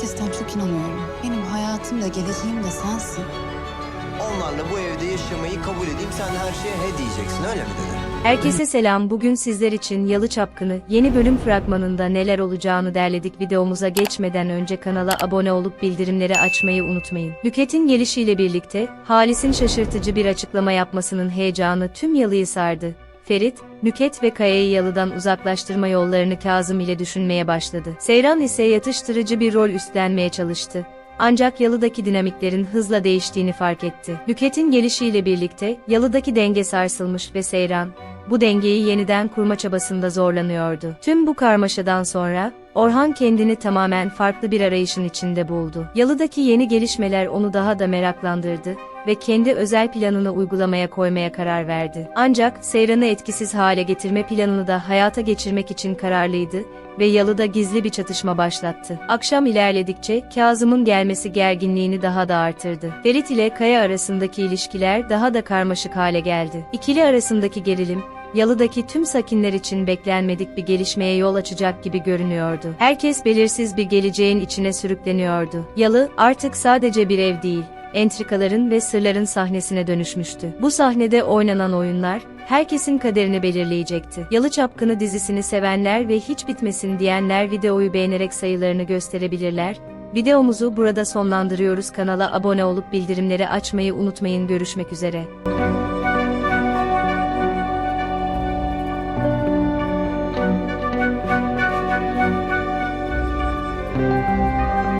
herkesten çok inanıyorum. Benim hayatım da geleceğim de sensin. Onlarla bu evde yaşamayı kabul edeyim sen her şeye he diyeceksin öyle mi dedi? Herkese selam. Bugün sizler için Yalı Çapkını yeni bölüm fragmanında neler olacağını derledik. Videomuza geçmeden önce kanala abone olup bildirimleri açmayı unutmayın. Nüket'in gelişiyle birlikte Halis'in şaşırtıcı bir açıklama yapmasının heyecanı tüm Yalı'yı sardı. Ferit, Nüket ve Kaya'yı Yalı'dan uzaklaştırma yollarını Kazım ile düşünmeye başladı. Seyran ise yatıştırıcı bir rol üstlenmeye çalıştı. Ancak Yalı'daki dinamiklerin hızla değiştiğini fark etti. Nüket'in gelişiyle birlikte Yalı'daki denge sarsılmış ve Seyran, bu dengeyi yeniden kurma çabasında zorlanıyordu. Tüm bu karmaşadan sonra, Orhan kendini tamamen farklı bir arayışın içinde buldu. Yalı'daki yeni gelişmeler onu daha da meraklandırdı ve kendi özel planını uygulamaya koymaya karar verdi. Ancak Seyran'ı etkisiz hale getirme planını da hayata geçirmek için kararlıydı ve Yalı'da gizli bir çatışma başlattı. Akşam ilerledikçe Kazım'ın gelmesi gerginliğini daha da artırdı. Ferit ile Kaya arasındaki ilişkiler daha da karmaşık hale geldi. İkili arasındaki gerilim, Yalı'daki tüm sakinler için beklenmedik bir gelişmeye yol açacak gibi görünüyordu. Herkes belirsiz bir geleceğin içine sürükleniyordu. Yalı artık sadece bir ev değil, entrikaların ve sırların sahnesine dönüşmüştü. Bu sahnede oynanan oyunlar, herkesin kaderini belirleyecekti. Yalı Çapkını dizisini sevenler ve hiç bitmesin diyenler videoyu beğenerek sayılarını gösterebilirler. Videomuzu burada sonlandırıyoruz. Kanala abone olup bildirimleri açmayı unutmayın. Görüşmek üzere.